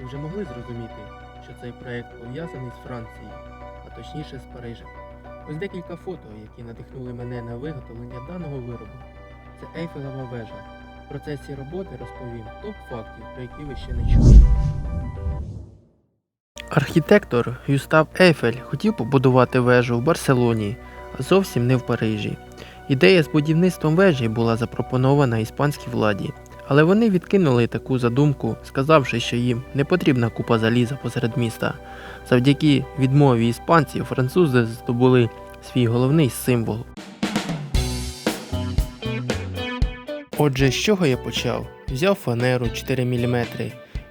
ви вже могли зрозуміти, що цей проект пов'язаний з Францією, а точніше з Парижем. Ось декілька фото, які надихнули мене на виготовлення даного виробу. Це Ейфелева вежа. В процесі роботи розповім топ фактів, про які ви ще не чули. Архітектор Гюстав Ейфель хотів побудувати вежу в Барселоні, а зовсім не в Парижі. Ідея з будівництвом вежі була запропонована іспанській владі, але вони відкинули таку задумку, сказавши, що їм не потрібна купа заліза посеред міста. Завдяки відмові іспанців французи здобули свій головний символ. Отже, з чого я почав? Взяв фанеру 4 мм,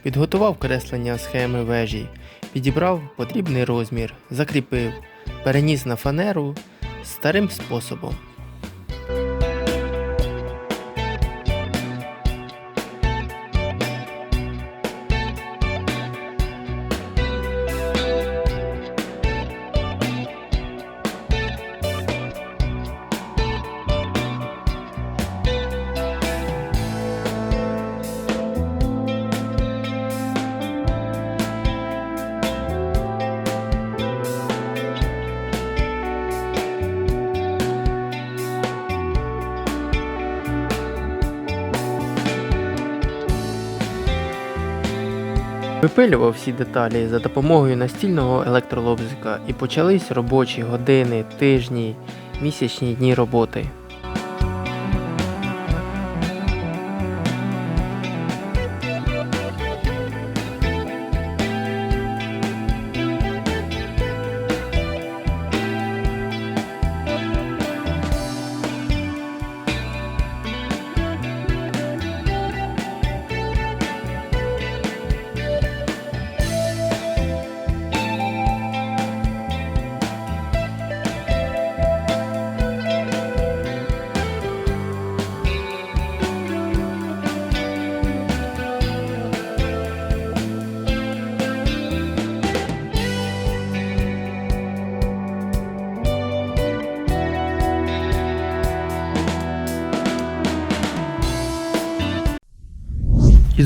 підготував креслення схеми вежі, підібрав потрібний розмір, закріпив, переніс на фанеру старим способом. Випилював всі деталі за допомогою настільного електролобзика і почались робочі години, тижні, місячні дні роботи.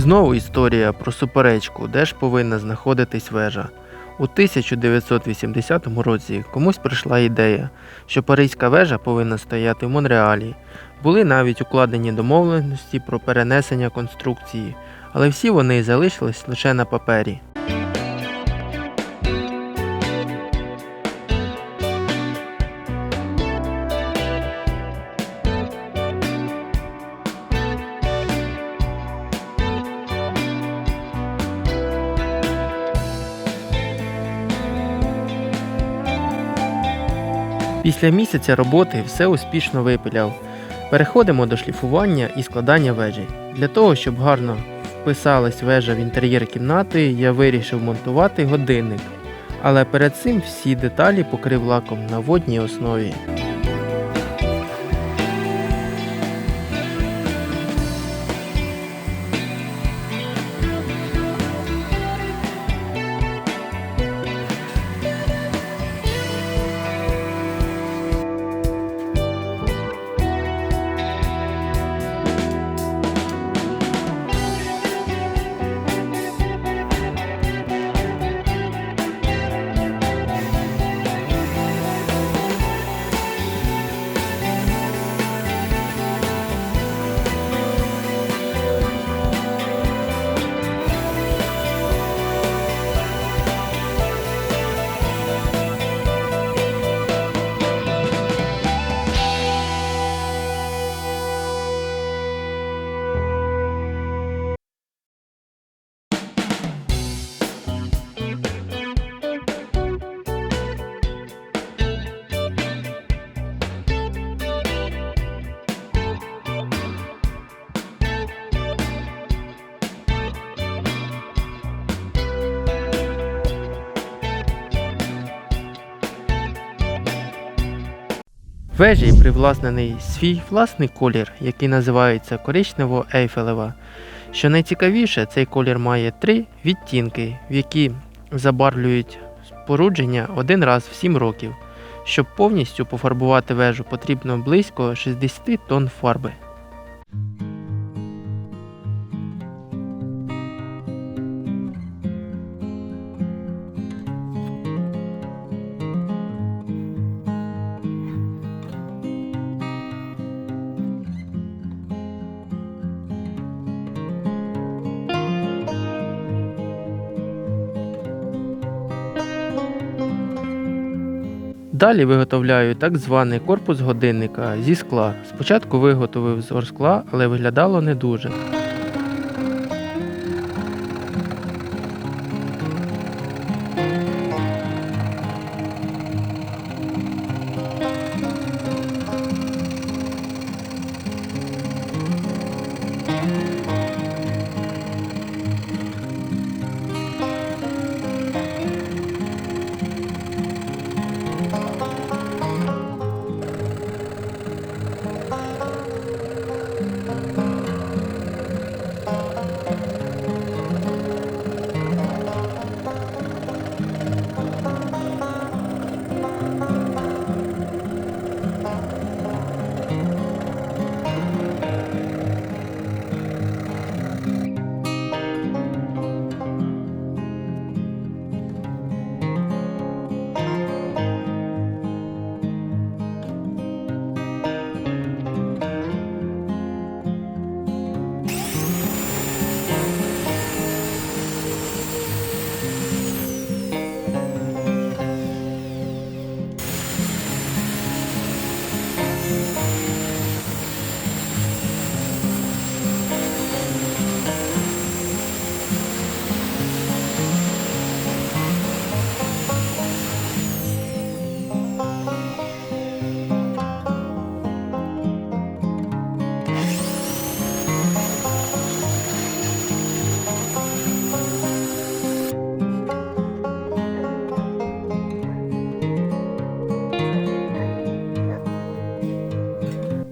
Знову історія про суперечку, де ж повинна знаходитись вежа. У 1980 році комусь прийшла ідея, що Паризька вежа повинна стояти в Монреалі. Були навіть укладені домовленості про перенесення конструкції, але всі вони залишились лише на папері. Після місяця роботи все успішно випиляв. Переходимо до шліфування і складання вежі. Для того, щоб гарно вписалась вежа в інтер'єр кімнати, я вирішив монтувати годинник. Але перед цим всі деталі покрив лаком на водній основі. Вежі привласнений свій власний колір, який називається коричнево-ейфелева. Що найцікавіше, цей колір має три відтінки, в які забарвлюють спорудження один раз в 7 років. Щоб повністю пофарбувати вежу, потрібно близько 60 тонн фарби. Далі виготовляю так званий корпус годинника зі скла. Спочатку виготовив з орскла, але виглядало не дуже.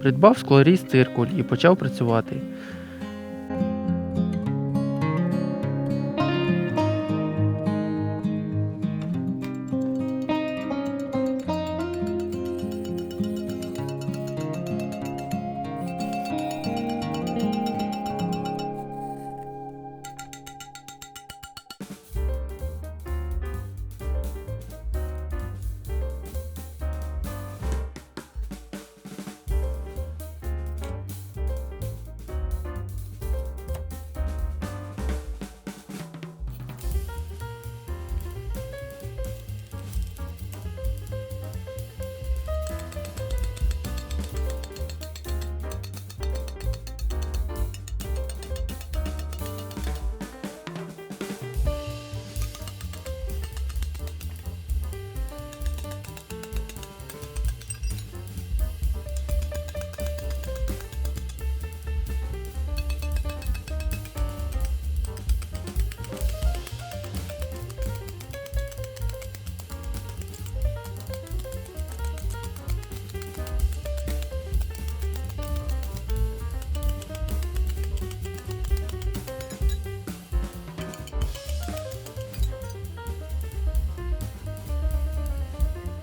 Придбав склоріз циркуль і почав працювати.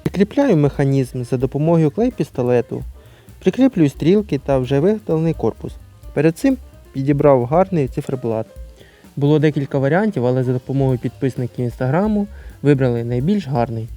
Прикріпляю механізм за допомогою клей-пістолету, прикріплюю стрілки та вже виготовлений корпус. Перед цим підібрав гарний циферблат. Було декілька варіантів, але за допомогою підписників інстаграму вибрали найбільш гарний.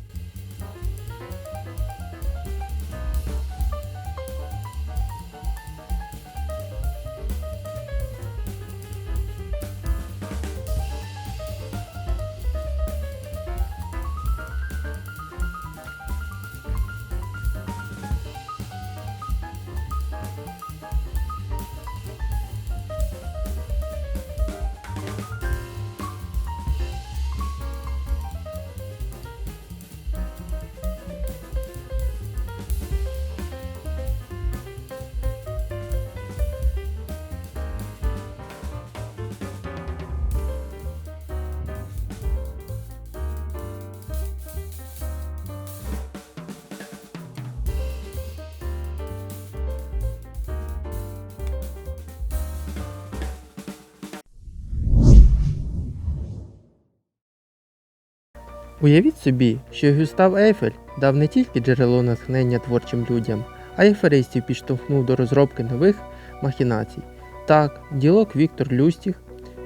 Уявіть собі, що Гюстав Ейфель дав не тільки джерело натхнення творчим людям, а й аферистів підштовхнув до розробки нових махінацій. Так, ділок Віктор Люстіх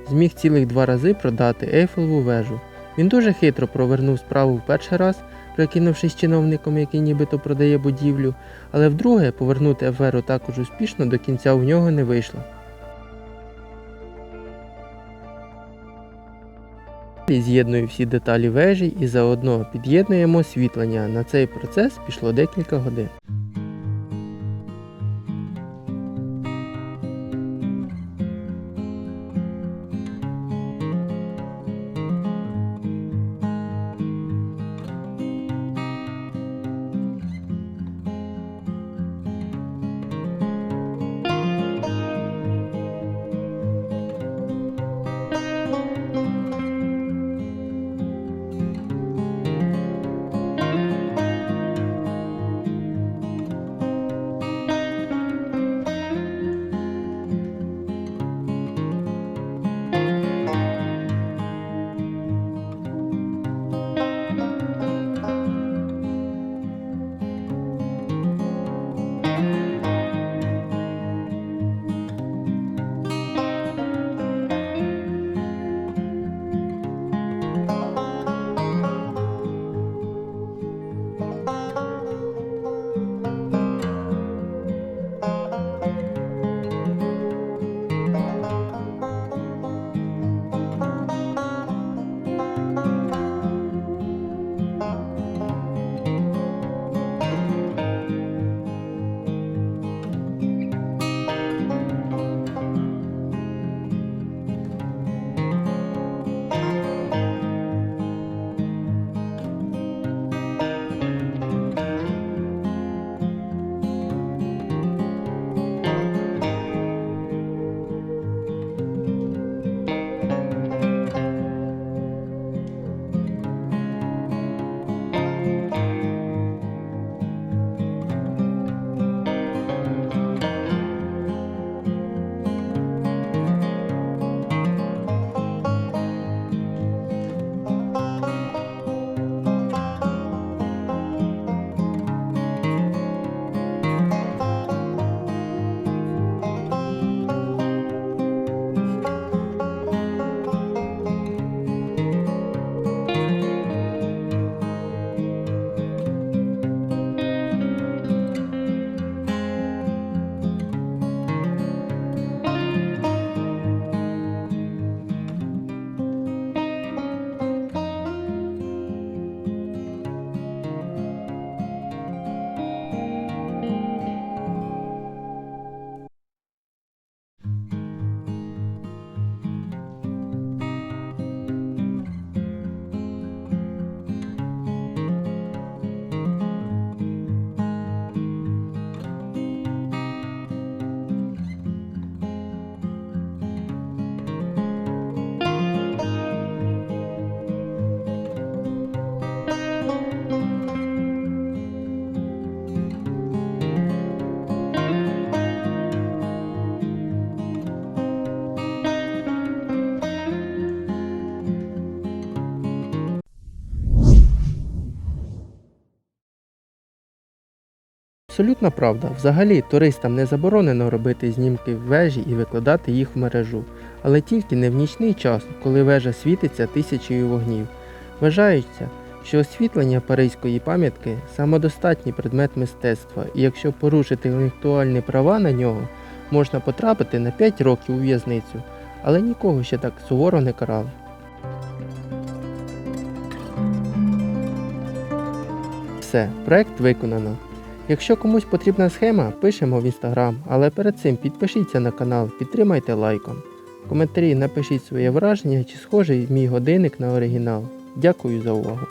зміг цілих два рази продати Ейфелеву вежу. Він дуже хитро провернув справу в перший раз, прикинувшись чиновником, який нібито продає будівлю, але вдруге повернути аферу також успішно до кінця у нього не вийшло. З'єдную всі деталі вежі і заодно під'єднуємо світлення. На цей процес пішло декілька годин. Абсолютна правда. Взагалі туристам не заборонено робити знімки вежі і викладати їх в мережу, але тільки не в нічний час, коли вежа світиться тисячею вогнів. Вважається, що освітлення паризької пам'ятки самодостатній предмет мистецтва, і якщо порушити інтелектуальні права на нього, можна потрапити на 5 років у в'язницю, але нікого ще так суворо не карали. Все, проект виконано. Якщо комусь потрібна схема, пишемо в інстаграм, але перед цим підпишіться на канал, підтримайте лайком. В коментарі напишіть своє враження, чи схожий мій годинник на оригінал. Дякую за увагу.